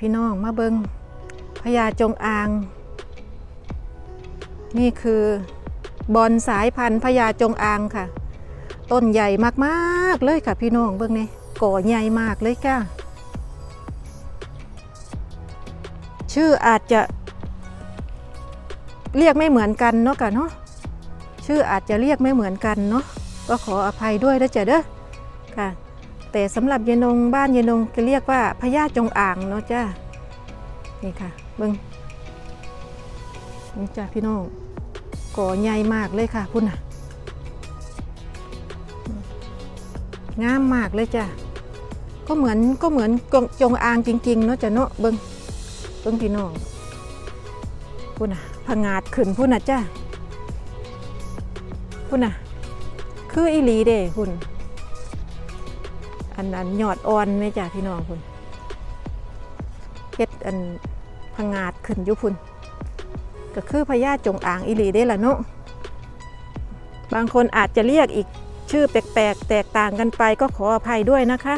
พี่น้องมาเบิงพญาจงอาง นี่คือบอนสายพันธุ์พญาจงอางค่ะ ต้นใหญ่มากๆเลยค่ะพี่น้องเบิ่งนี่ก่อใหญ่มากเลยค่ะ ชื่ออาจจะ เรียกไม่เหมือนกันเนาะค่ะเนาะชื่ออาจจะเรียกไม่เหมือนกันเนาะก็ขออภัยด้วยนะจ๊ะเด้อค่ะ แต่สำหรับยายนงบ้านยายนงจะเรียกว่าพญาจงอ่างเนาะจ้านี่ค่ะเบิ่งนี่จ้าพี่น้องก่อใหญ่มากเลยค่ะพุ่นน่ะงามมากเลยจ้ะก็เหมือนก็เหมือนจงอางจริง ๆ เนาะจ้ะเนาะเบิ้งเบิ้งพี่น้องพุ่นน่ะผงาดขึ้นพุ่นน่ะจ้ะพุ่นน่ะ คืออีหลีเด้พุ่น อันอันยอดอ่อนไหมจ้ะพี่น้องพุ่นเฮ็ดอันผงาดขึ้นอยู่พุ่นก็คือพญาจงอางอีหลีเด้ละเนาะบางคนอาจจะเรียกอีกชื่อแปลกๆ แตกต่างกันไปก็ขออภัยด้วยนะคะ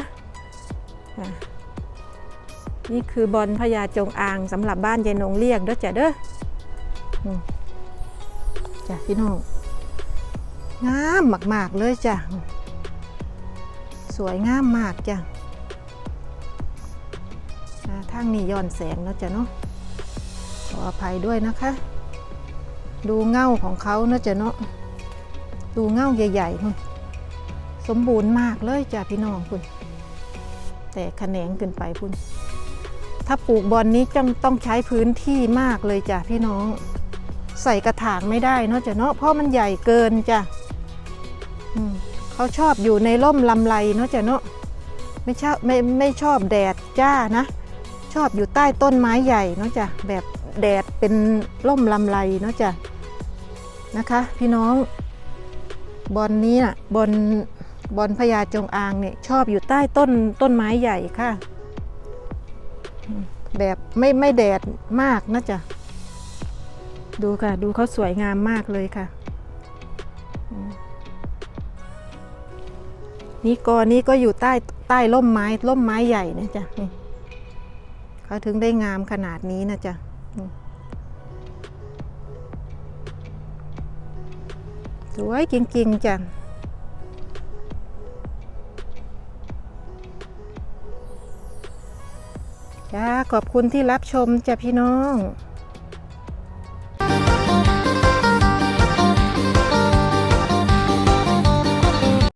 นี่คือบอลพญาจงอางสำหรับบ้านยายนงเรียกเด้อจ้ะเด้อจ้ะพี่น้องงามมากๆเลยจ้ะ สวยงามมากจ้ะทางนี้ย้อนแสงแล้วจ้ะเนาะขออภัยด้วยนะคะ ดูเง่าของเขาเนาะจ้ะเนาะดูเง่าใหญ่ๆนู่นสมบูรณ์มากเลยจ้ะพี่น้องคุณแต่แขนงเกินไปคุณถ้าปลูกบอนนี้ต้องต้องใช้พื้นที่มากเลยจ้ะพี่น้อง ใส่กระถางไม่ได้เนาะจ้ะเนาะเพราะมันใหญ่เกินจ้ะอืม เขาชอบอยู่ในร่มลำไรเนาะจ้ะเนาะไม่ชอบไม่ไม่ชอบแดดจ้านะ ชอบอยู่ใต้ต้นไม้ใหญ่เนาะจ้ะแบบแดดเป็นร่มลำไรเนาะจ้ะนะคะ พี่น้องบอลนี้น่ะบอลบอลพญาจงอางเนี่ยชอบอยู่ใต้ต้นต้นไม้ใหญ่ค่ะ แบบไม่ไม่แดดมากนะจ๊ะดูค่ะ ดูเขาสวยงามมากเลยค่ะ นี่กอนี้ก็อยู่ใต้ใต้ร่มไม้ร่มไม้ใหญ่นะจ๊ะนี่เขาถึงได้งามขนาดนี้นะจ๊ะสวยจริงๆจ้ะจ้าขอบคุณที่รับชมจ้ะพี่น้อง